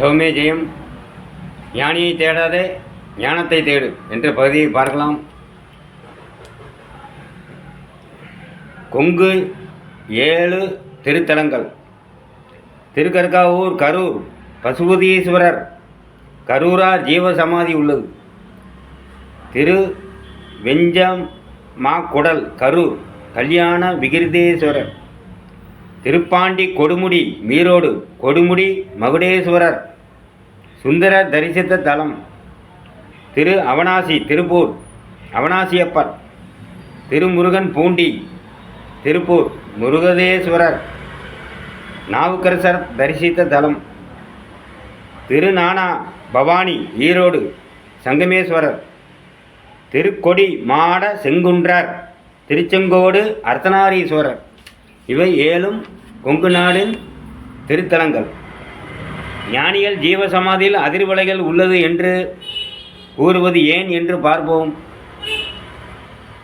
எவமே ஜெயம் ஞானியை தேடாதே ஞானத்தை தேடு என்ற பகுதியை பார்க்கலாம். கொங்கு ஏழு திருத்தலங்கள். திருக்கற்காவூர் கரூர். பசுபதீஸ்வரர் கரூரா ஜீவ சமாதி உள்ளது. திரு வெஞ்சம் மாக்குடல் கரூர். கல்யாண விகிருதேஸ்வரர். திருப்பாண்டி கொடுமுடி மீரோடு கொடுமுடி மகுடேஸ்வரர். சுந்தர தரிசித்த தலம். திரு அவனாசி திருப்பூர். அவனாசியப்பர். திருமுருகன் பூண்டி. திருப்பூர் முருகதேஸ்வரர். நாவுக்கரசர் தரிசித்த தலம். திருநானா பவானி ஈரோடு சங்கமேஸ்வரர். திருக்கொடி மாட செங்குன்றர். திருச்செங்கோடு அர்த்தநாரீஸ்வரர். இவை ஏழும் கொங்கு நாடின் திருத்தலங்கள். ஞானிகள் ஜீவசமாதியில் அதிர்வலைகள் உள்ளது என்று கூறுவது ஏன் என்று பார்ப்போம்.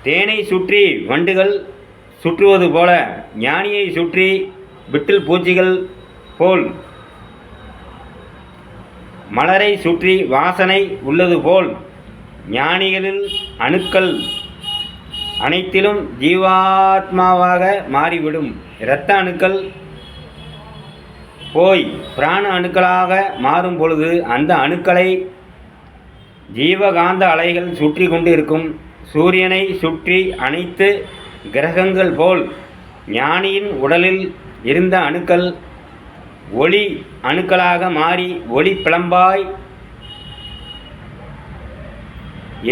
தேனை சுற்றி வண்டுகள் சுற்றுவது போல ஞானியை சுற்றி விட்டில் பூச்சிகள் போல் மலரை சுற்றி வாசனை உள்ளது போல் ஞானிகளில் அணுக்கள் அனைத்திலும் ஜீவாத்மாவாக மாறிவிடும். இரத்த அணுக்கள் போய் பிராண அணுக்களாக மாறும் பொழுது அந்த அணுக்களை ஜீவகாந்த அலைகள் சுற்றி கொண்டு இருக்கும் சூரியனை சுற்றி அனைத்து கிரகங்கள் போல் ஞானியின் உடலில் இருந்த அணுக்கள் ஒளி அணுக்களாக மாறி ஒளி பிளம்பாய்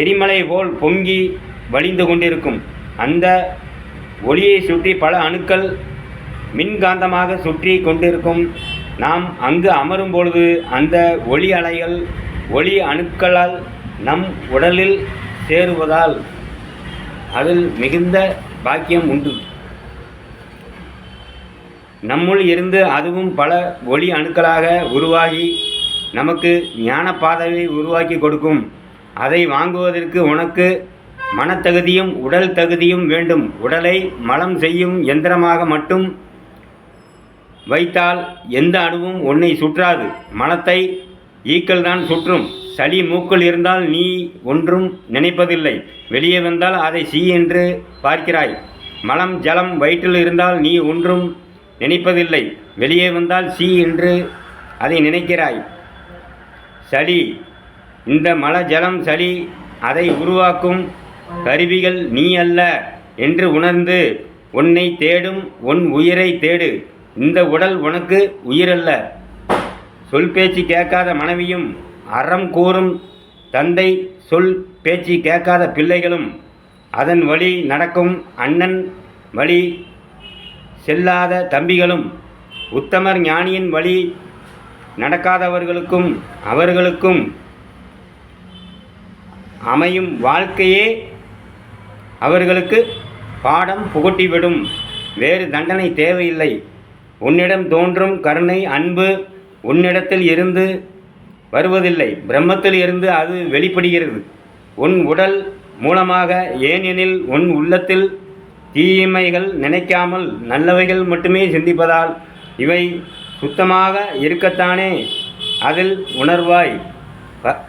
எரிமலை போல் பொங்கி வழிந்து கொண்டிருக்கும். அந்த ஒளியை சுற்றி பல அணுக்கள் மின்காந்தமாக சுற்றி கொண்டிருக்கும். நாம் அங்கு அமரும் பொழுது அந்த ஒளி அலைகள் ஒளி அணுக்களால் நம் உடலில் சேருவதால் அதில் மிகுந்த பாக்கியம் உண்டு. நம்முள் இருந்து அதுவும் பல ஒளி அணுக்களாக உருவாகி நமக்கு ஞான பாதையை உருவாக்கி கொடுக்கும். அதை வாங்குவதற்கு உனக்கு மனத்தகுதியும் உடல் தகுதியும் வேண்டும். உடலை மலம் செய்யும் எந்திரமாக மட்டும் வைத்தால் எந்த அணுவும் உன்னை சுற்றாது. மனத்தை ஈக்கள் தான் சுற்றும். சளி மூக்கள் இருந்தால் நீ ஒன்றும் நினைப்பதில்லை. வெளியே வந்தால் அதை சீ என்று பார்க்கிறாய். மலம் ஜலம் வயிற்றில் இருந்தால் நீ ஒன்றும் நினைப்பதில்லை. வெளியே வந்தால் சீ என்று அதை நினைக்கிறாய். சளி இந்த மல ஜலம் சளி அதை உருவாக்கும் கருவிகள் நீ அல்ல என்று உணர்ந்து உன்னை தேடும் உன் உயிரை தேடு. இந்த உடல் உனக்கு உயிரல்ல. சொல் பேச்சு கேட்காத மனைவியும் அறம் கூறும் தந்தை சொல் பேச்சு கேட்காத பிள்ளைகளும் அதன் வழி நடக்கும் அண்ணன் வழி செல்லாத தம்பிகளும் உத்தமர் ஞானியின் வழி நடக்காதவர்களுக்கும் அவர்களுக்கும் அமையும் வாழ்க்கையே அவர்களுக்கு பாடம் புகட்டிவிடும். வேறு தண்டனை தேவையில்லை. உன்னிடம் தோன்றும் கருணை அன்பு உன்னிடத்தில் இருந்து வருவதில்லை. பிரம்மத்தில் இருந்து அது வெளிப்படுகிறது. உன் உடல் மூலமாக ஏனெனில் உன் உள்ளத்தில் தீமைகள் நினைக்காமல் நல்லவைகள் மட்டுமே சிந்திப்பதால் இவை சுத்தமாக இருக்கத்தானே? அதில் உணர்வாய். ப-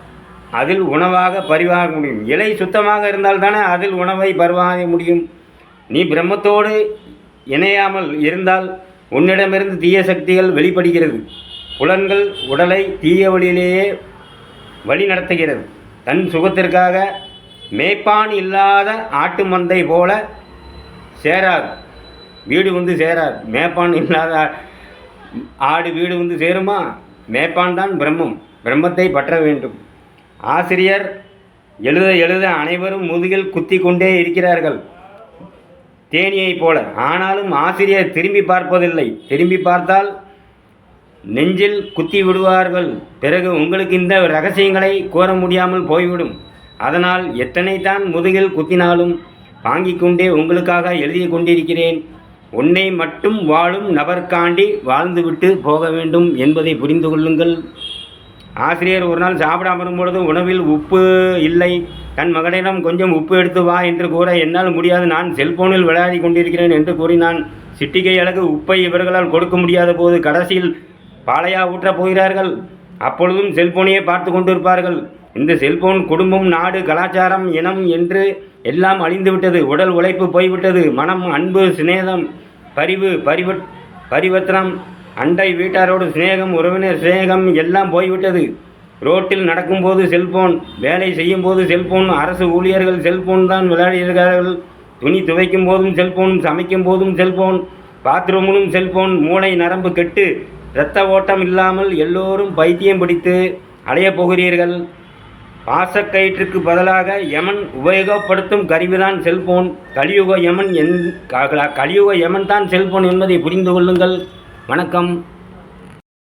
அதில் உணவாக பரிவாக முடியும். இலை சுத்தமாக இருந்தால் தானே அதில் உணவை பரிவாக முடியும். நீ பிரம்மத்தோடு இணையாமல் இருந்தால் உன்னிடமிருந்து தீய சக்திகள் வெளிப்படுகிறது. புலன்கள் உடலை தீய வழியிலேயே வழி நடத்துகிறது. தன் சுகத்திற்காக மேய்ப்பான் இல்லாத ஆட்டு மந்தை போல சேராது. வீடு வந்து சேராது. மேய்ப்பான் இல்லாத ஆடு வீடு வந்து சேருமா? மேய்ப்பான் தான் பிரம்மம். பிரம்மத்தை பற்ற வேண்டும். ஆசிரியர் எழுத எழுத அனைவரும் முதுகில் குத்தி கொண்டே இருக்கிறார்கள். தேனியைப் போல. ஆனாலும் ஆசிரியர் திரும்பி பார்ப்பதில்லை. திரும்பி பார்த்தால் நெஞ்சில் குத்தி விடுவார்கள். பிறகு உங்களுக்கு இந்த ரகசியங்களை கூற முடியாமல் போய்விடும். அதனால் எத்தனை தான் முதுகில் குத்தினாலும் வாங்கிக் கொண்டே உங்களுக்காக எழுதி கொண்டிருக்கிறேன். உன்னை மட்டும் வாழும் நபர்காண்டி வாழ்ந்துவிட்டு போக வேண்டும் என்பதை புரிந்து கொள்ளுங்கள். ஆசிரியர் ஒரு நாள் சாப்பிடாம அமரும் பொழுது உணவில் உப்பு இல்லை. தன் மகனிடம் கொஞ்சம் உப்பு எடுத்து வா என்று கூற என்னால் முடியாது நான் செல்போனில் விளையாடி கொண்டிருக்கிறேன் என்று கூறினான். சிட்டிகை அழகு உப்பை இவர்களால் கொடுக்க முடியாத போது கடைசியில் பாலையா ஊற்றப் போகிறார்கள். அப்பொழுதும் செல்போனையே பார்த்து கொண்டிருப்பார்கள். இந்த செல்போன் குடும்பம் நாடு கலாச்சாரம் இனம் என்று எல்லாம் அழிந்துவிட்டது உடல் உழைப்பு போய்விட்டது. மனம் அன்பு சிநேதம் பரிவு பரிவ பரிவர்த்தனம் அண்டை வீட்டாரோடு சிநேகம் உறவினர் சிநேகம் எல்லாம் போய்விட்டது. ரோட்டில் நடக்கும்போது செல்போன் வேலை செய்யும் போது செல்போன் அரசு ஊழியர்கள் செல்போன் தான் விளையாடுகிறார்கள் துணி துவைக்கும் போதும் செல்போன் சமைக்கும் போதும் செல்போன் பாத்ரூமிலும் செல்போன் மூளை நரம்பு கெட்டு இரத்த ஓட்டம் இல்லாமல் எல்லோரும் பைத்தியம் பிடித்து அலையப் போகிறீர்கள். பாசக்கயிற்றுக்கு பதிலாக யமன் உபயோகப்படுத்தும் கருவிதான் செல்போன். கலியுக யமன் என் கலியுக யமன் தான் செல்போன் என்பதை புரிந்து கொள்ளுங்கள். வணக்கம்.